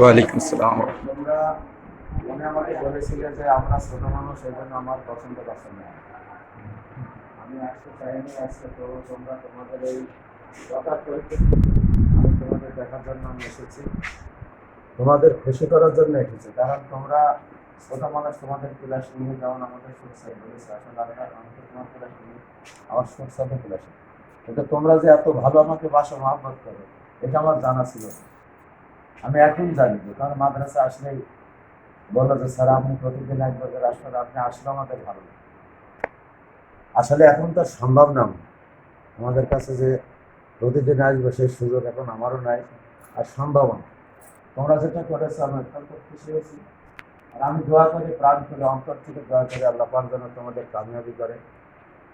ওয়ালাইকুম আসসালাম। মনে আমাকে যে আমরা মানুষ, এই জন্য আমার পছন্দ পছন্দ। আমি চাইনি তোমরা তোমাদের এই আমি তোমাদের দেখার জন্য আমি এসেছি। তোমাদের খুশি করার জন্য এসেছি। কারণ তোমরা ছোট মানুষ, তোমাদের ক্লাস নিয়ে যেমন আমাদের সুরসাই বলেছে আসলে আমরা আমাকে তোমার ক্লাস নিয়ে, আমার সুরসাতে ক্লাস কিন্তু তোমরা যে এত ভালো আমাকে বাসা মহাব্বত করো, এটা আমার জানা ছিল না। আমি এখন জানি যে, কারণ মাদ্রাসা আসলেই বলল যে, স্যার আপনি প্রতিদিন একবার আসবেন আপনি আসলে আমাদের ভালো। আসলে এখন তো সম্ভব না আমাদের কাছে যে প্রতিদিন আসবে সেই সুযোগ এখন আমারও নাই, আর সম্ভব না। তোমরা যেটা করেছ, আমি অত্যন্ত খুশি হয়েছি। আর আমি দোয়া করি, প্রাণ করে অন্তর থেকে দোয়া করে, আল্লাহ পাক যেন তোমাদের কামিয়াবি করে।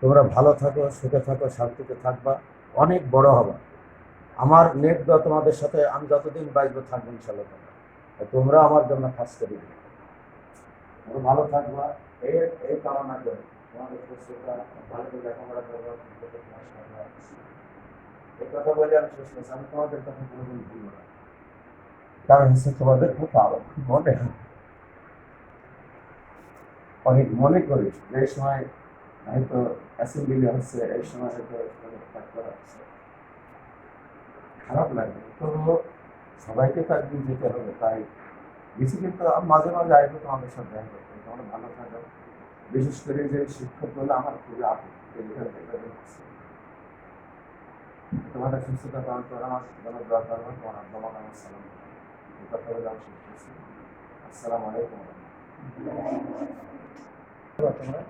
তোমরা ভালো থাকো, সুখে থাকো, শান্তিতে থাকবা, অনেক বড় হবা। আমার নেট দোয়া তোমাদের সাথে আমি যতদিন বাঁচবো থাকব ইনশাল্লাহ তোমরা। আমার জন্য কাজ করে দিবে ভালো থাকবা। এই এই কামনা বলে আমি আমি তোমাদের কারণ তোমাদের অনেক মনে করি যে এই সময় হয়তো অ্যাসেম্বলি হচ্ছে, এই সময় হয়তো করা হচ্ছে। খারাপ লাগে। তবুও সবাইকে তো একদিন যেতে হবে, তাই বেশি কিন্তু মাঝে মাঝে আসব তোমাদের সাথে দেখা করতে। তোমরা ভালো থাকো। বিশেষ করে যে শিক্ষকগুলো আমার খুবই থেকে তোমাদের সুস্থতা পালন করে আমার জন্য দোয়া করব তোমার আব্বা আমার সালাম। এই আমি শেষ করছি। আসসালামু আলাইকুম। তোমরা?